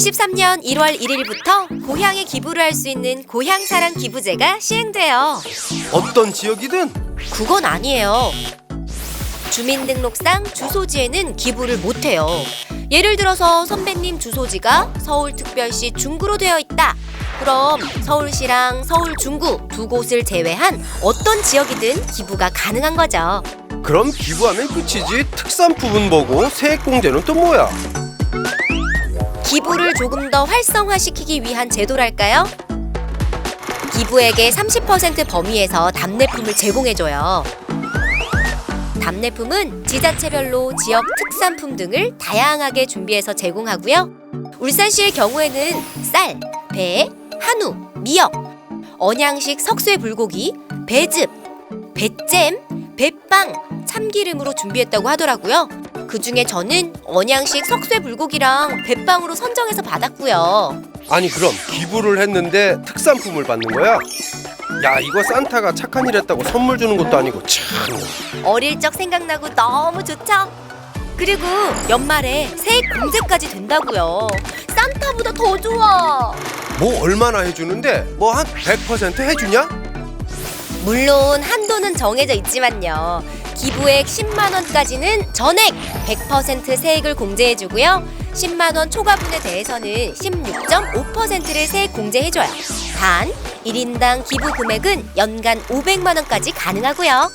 2023년 1월 1일부터 고향에 기부를 할 수 있는 고향사랑 기부제가 시행돼요. 어떤 지역이든 그건 아니에요. 주민등록상 주소지에는 기부를 못해요. 예를 들어서 선배님 주소지가 서울특별시 중구로 되어 있다. 그럼 서울시랑 서울 중구 두 곳을 제외한 어떤 지역이든 기부가 가능한 거죠. 그럼 기부하면 끝이지 특산품은 뭐고 세액공제는 또 뭐야? 기부를 조금 더 활성화시키기 위한 제도랄까요? 기부액의 30% 범위에서 답례품을 제공해줘요. 답례품은 지자체별로 지역 특산품 등을 다양하게 준비해서 제공하고요. 울산시의 경우에는 쌀, 배, 한우, 미역, 언양식 석쇠 불고기, 배즙, 배잼, 배빵, 참기름으로 준비했다고 하더라고요. 그 중에 저는 언양식 석쇠 불고기랑 배빵으로 선정해서 받았고요. 아니 그럼 기부를 했는데 특산품을 받는 거야? 야 이거 산타가 착한 일 했다고 선물 주는 것도 아니고 참 어릴 적 생각나고 너무 좋죠? 그리고 연말에 세액 공제까지 된다고요. 산타보다 더 좋아. 뭐 얼마나 해주는데 뭐 한 100% 해주냐? 물론 한도는 정해져 있지만요. 기부액 10만 원까지는 전액 100% 세액을 공제해 주고요. 10만 원 초과분에 대해서는 16.5%를 세액 공제해 줘요. 단 1인당 기부 금액은 연간 500만 원까지 가능하고요.